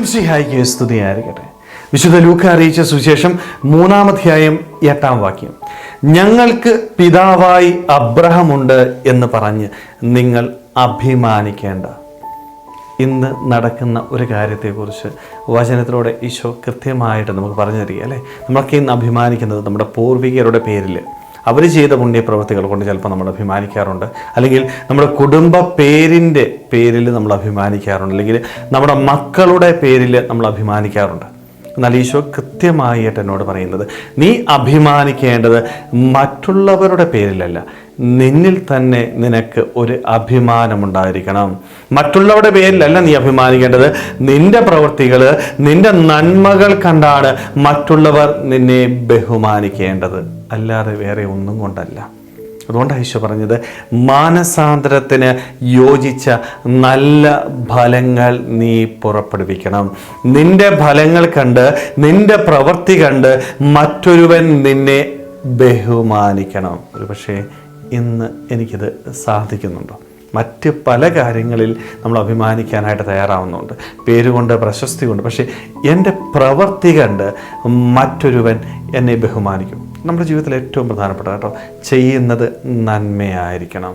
ഈശ്വംസിഹായിക്ക് സ്തുതിയായിരിക്കട്ടെ. വിശുദ്ധ ലൂക്ക അറിയിച്ച സുശേഷം മൂന്നാമധ്യായം എട്ടാം വാക്യം. ഞങ്ങൾക്ക് പിതാവായി അബ്രഹമുണ്ട് എന്ന് പറഞ്ഞ് നിങ്ങൾ അഭിമാനിക്കേണ്ട. ഇന്ന് നടക്കുന്ന ഒരു കാര്യത്തെക്കുറിച്ച് വചനത്തിലൂടെ ഈശോ കൃത്യമായിട്ട് നമുക്ക് പറഞ്ഞു തരിക അല്ലേ? നമ്മളൊക്കെ ഇന്ന് അഭിമാനിക്കുന്നത് നമ്മുടെ പൂർവികരുടെ പേരിൽ അവർ ചെയ്ത പുണ്യപ്രവൃത്തികൾ കൊണ്ട് ചിലപ്പോൾ നമ്മൾ അഭിമാനിക്കാറുണ്ട്. അല്ലെങ്കിൽ നമ്മുടെ കുടുംബ പേരിന്റെ പേരിൽ നമ്മൾ അഭിമാനിക്കാറുണ്ട്. അല്ലെങ്കിൽ നമ്മുടെ മക്കളുടെ പേരിൽ നമ്മൾ അഭിമാനിക്കാറുണ്ട്. എന്നാൽ ഈശോ കൃത്യമായിട്ട് എന്നോട് പറയുന്നത് നീ അഭിമാനിക്കേണ്ടത് മറ്റുള്ളവരുടെ പേരിലല്ല. നിന്നിൽ തന്നെ നിനക്ക് ഒരു അഭിമാനമുണ്ടായിരിക്കണം. മറ്റുള്ളവരുടെ പേരിലല്ല നീ അഭിമാനിക്കേണ്ടത്. നിന്റെ പ്രവൃത്തികൾ നിന്റെ നന്മകൾ കണ്ടാണ് മറ്റുള്ളവർ നിന്നെ ബഹുമാനിക്കേണ്ടത്. അല്ലാതെ വേറെ ഒന്നും കൊണ്ടല്ല. അതുകൊണ്ട് ഈശോ പറഞ്ഞത് മാനസാന്തരത്തിന് യോജിച്ച നല്ല ഫലങ്ങൾ നീ പുറപ്പെടുവിക്കണം. നിന്റെ ഫലങ്ങൾ കണ്ട് നിന്റെ പ്രവൃത്തി കണ്ട് മറ്റൊരുവൻ നിന്നെ ബഹുമാനിക്കണം. ഒരു പക്ഷേ ഇന്ന് എനിക്കിത് സാധിക്കുന്നുണ്ടോ. മറ്റ് പല കാര്യങ്ങളിൽ നമ്മൾ അഭിമാനിക്കാനായിട്ട് തയ്യാറാവുന്നുണ്ട്. പേരുകൊണ്ട് പ്രശസ്തി കൊണ്ട്. പക്ഷേ എന്റെ പ്രവൃത്തി കണ്ട് മറ്റൊരുവൻ എന്നെ ബഹുമാനിക്കും. നമ്മുടെ ജീവിതത്തിൽ ഏറ്റവും പ്രധാനപ്പെട്ട കേട്ടോ ചെയ്യുന്നത് നന്മയായിരിക്കണം.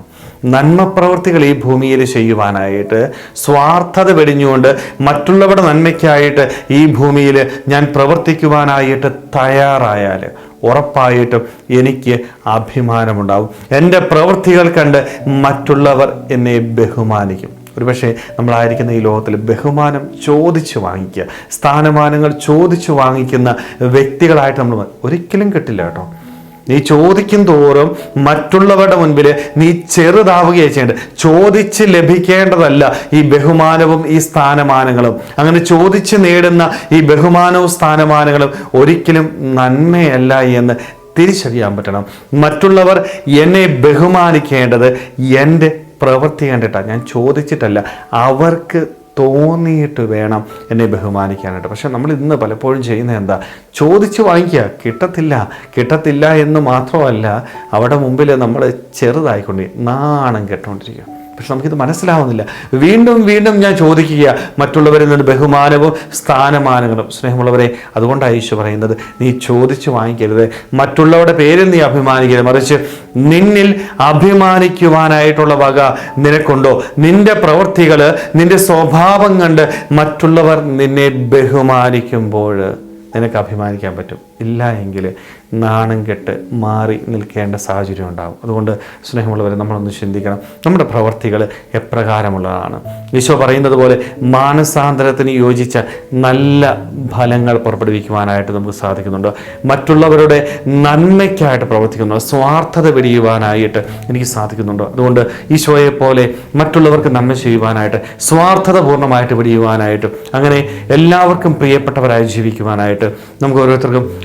നന്മ പ്രവൃത്തികൾ ഈ ഭൂമിയിൽ ചെയ്യുവാനായിട്ട് സ്വാർത്ഥത വെടിഞ്ഞുകൊണ്ട് മറ്റുള്ളവരുടെ നന്മയ്ക്കായിട്ട് ഈ ഭൂമിയിൽ ഞാൻ പ്രവർത്തിക്കുവാനായിട്ട് തയ്യാറായാൽ ഉറപ്പായിട്ടും എനിക്ക് അഭിമാനമുണ്ടാവും. എന്റെ പ്രവൃത്തികൾ കണ്ട് മറ്റുള്ളവർ എന്നെ ബഹുമാനിക്കും. ഒരുപക്ഷെ നമ്മളായിരിക്കുന്ന ഈ ലോകത്തിൽ ബഹുമാനം ചോദിച്ചു വാങ്ങിക്കുക സ്ഥാനമാനങ്ങൾ ചോദിച്ചു വാങ്ങിക്കുന്ന വ്യക്തികളായിട്ട് നമ്മൾ ഒരിക്കലും കിട്ടില്ല കേട്ടോ. നീ ചോദിക്കും തോറും മറ്റുള്ളവരുടെ മുൻപിൽ നീ ചെറുതാവുകയാണ് ചെയ്യേണ്ടത്. ചോദിച്ച് ലഭിക്കേണ്ടതല്ല ഈ ബഹുമാനവും ഈ സ്ഥാനമാനങ്ങളും. അങ്ങനെ ചോദിച്ച് നേടുന്ന ഈ ബഹുമാനവും സ്ഥാനമാനങ്ങളും ഒരിക്കലും നന്മയല്ല എന്ന് തിരിച്ചറിയാൻ പറ്റണം. മറ്റുള്ളവർ എന്നെ ബഹുമാനിക്കേണ്ടത് എന്റെ പ്രവൃത്തി കണ്ടിട്ടാണ് ഞാൻ ചോദിച്ചിട്ടല്ല അവർക്ക് തോന്നിയിട്ട് വേണം എന്നെ ബഹുമാനിക്കാനായിട്ട്. പക്ഷെ നമ്മൾ ഇന്ന് പലപ്പോഴും ചെയ്യുന്നത് എന്താ ചോദിച്ച് വാങ്ങിക്കുക കിട്ടത്തില്ല കിട്ടത്തില്ല എന്ന് മാത്രമല്ല അവിടെ മുമ്പിൽ നമ്മൾ ചെറുതായിക്കൊണ്ട് നാണം കെട്ടുകൊണ്ടിരിക്കുക പക്ഷെ നമുക്കിത് മനസ്സിലാവുന്നില്ല. വീണ്ടും വീണ്ടും ഞാൻ ചോദിക്കുക മറ്റുള്ളവരിൽ നിന്ന് ബഹുമാനവും സ്ഥാനമാനങ്ങളും. സ്നേഹമുള്ളവരെ അതുകൊണ്ടാണ് ഈശോ പറയുന്നത് നീ ചോദിച്ചു വാങ്ങിക്കരുത്. മറ്റുള്ളവരുടെ പേരിൽ നീ അഭിമാനിക്കരുത്. മറിച്ച് നിന്നിൽ അഭിമാനിക്കുവാനായിട്ടുള്ള വക നിനക്കുണ്ടോ? നിന്റെ പ്രവൃത്തികൾ നിന്റെ സ്വഭാവം കണ്ട് മറ്റുള്ളവർ നിന്നെ ബഹുമാനിക്കുമ്പോൾ നിനക്ക് അഭിമാനിക്കാൻ പറ്റും. ഇല്ല എങ്കിൽ നാണം കെട്ട് മാറി നിൽക്കേണ്ട സാഹചര്യം ഉണ്ടാകും. അതുകൊണ്ട് സ്നേഹമുള്ളവരെ നമ്മളൊന്ന് ചിന്തിക്കണം. നമ്മുടെ പ്രവർത്തികൾ എപ്രകാരമുള്ളതാണ്. ഈശോ പറയുന്നത് പോലെ മാനസാന്തരത്തിന് യോജിച്ച നല്ല ഫലങ്ങൾ പുറപ്പെടുവിക്കുവാനായിട്ട് നമുക്ക് സാധിക്കുന്നുണ്ട്. മറ്റുള്ളവരുടെ നന്മയ്ക്കായിട്ട് പ്രവർത്തിക്കുന്നു സ്വാർത്ഥത വെടിയുവാനായിട്ട് എനിക്ക് സാധിക്കുന്നുണ്ട്. അതുകൊണ്ട് ഈശോയെ പോലെ മറ്റുള്ളവർക്ക് നന്മ ചെയ്യുവാനായിട്ട് സ്വാർത്ഥത പൂർണമായിട്ട് വെടിയുവാനായിട്ട് അങ്ങനെ എല്ലാവർക്കും പ്രിയപ്പെട്ടവരായി ജീവിക്കുവാനായിട്ട് നമുക്ക് ഓരോരുത്തർക്കും